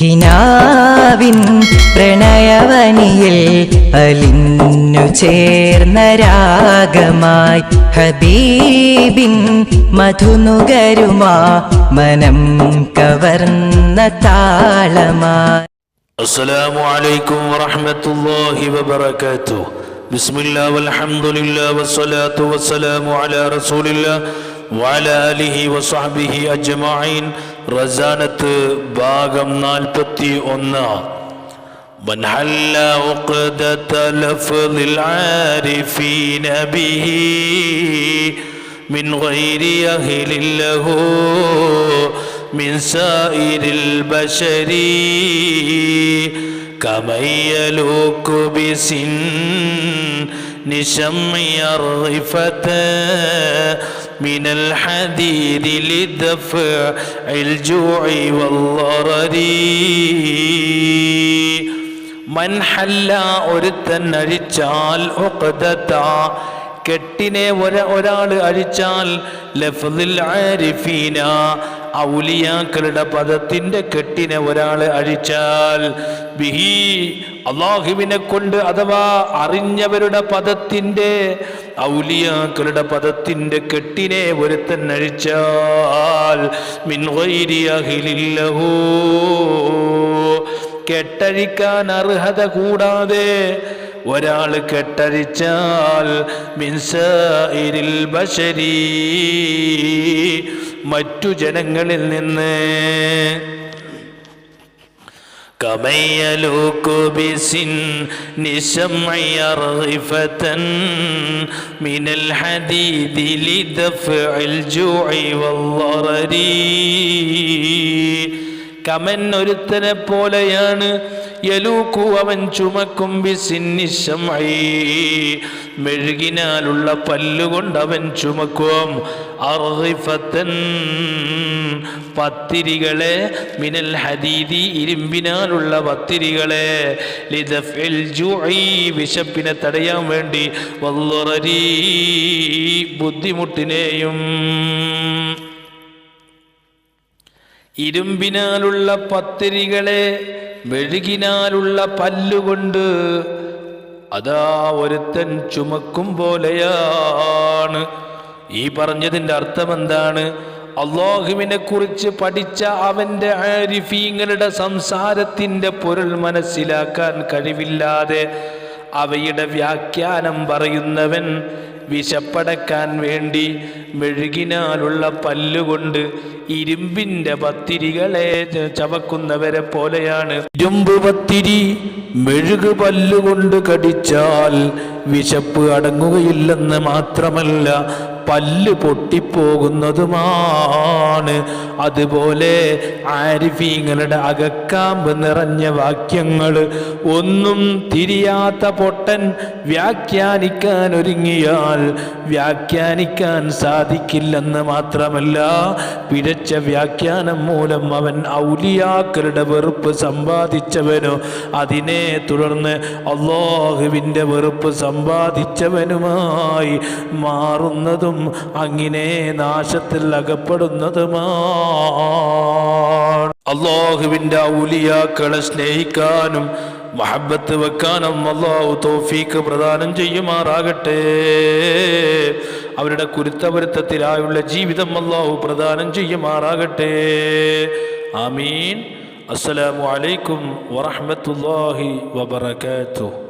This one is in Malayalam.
കിനാവിൻ പ്രണയവനിയിൽ അലിഞ്ഞു ചേർന്ന രാഗമായി ഹബീബിൻ മധുനുകരുമാ മനം കവർന്ന താളമായി السلام عليكم ورحمة الله وبركاته بسم الله والحمد لله والصلاة والسلام على رسول الله وعلى آله وصحبه أجمعين رزانة باغم നാൽപ്പത്തി ഒന്ന് من حل عقدة لفظ العارفين به من غير أهل له من سائر البشر كمن يلوك بسن شمع الرفة من الحديد لدفع الجوع والضرر മൻഹല്ല ഒരുത്തൻ അഴിച്ചാൽ ഉഖ്ദത കെട്ടിനെ ഒര ഒരാൾ അഴിച്ചാൽ ലഫ്ദിൽ ആരിഫീന ഔലിയാക്കളുടെ പദത്തിന്റെ കെട്ടിനെ ഒരാൾ അഴിച്ചാൽ ബിഹി അള്ളാഹുവിനെ കൊണ്ട് അഥവാ അറിഞ്ഞവരുടെ പദത്തിന്റെ ഔലിയാക്കളുടെ പദത്തിന്റെ കെട്ടിനെ ഒരുത്തൻ അഴിച്ചാൽ കെട്ടഴിക്കാൻ അർഹത കൂടാതെ ഒരാൾ കെട്ടഴിച്ചാൽ മിൻസഇരിൽ ബശരി. മറ്റു ജനങ്ങളിൽ നിന്ന് كميلوك بسن شمع رغفة من الحديد لدفع الجوع والضرر കമൻ ഒരുത്തനെ പോലെയാണ് യലൂക്കു അവൻ ചുമക്കും ബിസിന്നിശമൈ മെഴുകിനാലുള്ള പല്ലുകൊണ്ട് അവൻ ചുമക്കും. അർഹിഫത്തൻ പത്തിരികളെ മിനൽ ഹദീദി ഇരുമ്പിനാലുള്ള പത്തിരികളെ. വിശപ്പിനെ തടയാൻ വേണ്ടി വല്ലറരീ ബുദ്ധിമുട്ടിനെയും. ഇരുമ്പിനാലുള്ള പത്തിരികളെ മെഴുകിനാലുള്ള പല്ലുകൊണ്ട് അതാ ഒരുത്തൻ ചുമക്കും പോലെയാണ്. ഈ പറഞ്ഞതിന്റെ അർത്ഥം എന്താണ് അള്ളാഹുവിനെ കുറിച്ച് പഠിച്ച അവന്റെ ആരിഫീങ്ങളുടെ സംസാരത്തിന്റെ പൊരുൾ മനസ്സിലാക്കാൻ കഴിവില്ലാതെ അവയുടെ വ്യാഖ്യാനം പറയുന്നവൻ വിശപ്പടക്കാൻ വേണ്ടി മെഴുകിനാലുള്ള പല്ലുകൊണ്ട് ഇരുമ്പിന്റെ പത്തിരികളെ ചവക്കുന്നവരെ പോലെയാണ്. ഇരുമ്പ് പത്തിരി മെഴുക് പല്ലുകൊണ്ട് കടിച്ചാൽ വിശപ്പ് അടങ്ങുകയില്ലെന്ന് മാത്രമല്ല പല്ല് പൊട്ടിപ്പോകുന്നതുമാണ്. അതുപോലെ ആരിഫീങ്ങളുടെ അകക്കാമ്പ് നിറഞ്ഞ വാക്യങ്ങൾ ഒന്നും തിരിയാത്ത പൊട്ടൻ വ്യാഖ്യാനിക്കാൻ ഒരുങ്ങിയാൽ വ്യാഖ്യാനിക്കാൻ സാധിക്കില്ലെന്ന് മാത്രമല്ല പിഴച്ച വ്യാഖ്യാനം മൂലം അവൻ ഔലിയാക്കളുടെ വെറുപ്പ് സമ്പാദിച്ചവനോ അതിനെ തുടർന്ന് അള്ളാഹുവിന്റെ വെറുപ്പ് സമ്പാദിച്ചവനുമായി മാറുന്നതും അങ്ങനെ നാശത്തിൽ അകപ്പെടുന്നതുമാണ്. അള്ളാഹുവിന്റെ ഔലിയാക്കളെ സ്നേഹിക്കാനും മഹബത്ത് വെക്കാനും അള്ളാഹു തോഫീക്ക് പ്രദാനം ചെയ്യുമാറാകട്ടെ. അവരുടെ കുരുത്തപരുത്തത്തിലായുള്ള ജീവിതം അള്ളാഹു പ്രദാനം ചെയ്യുമാറാകട്ടെ. ആമീൻ. അസ്സലാമു അലൈക്കും വറഹ്മത്തുള്ളാഹി വബറകാതുഹു.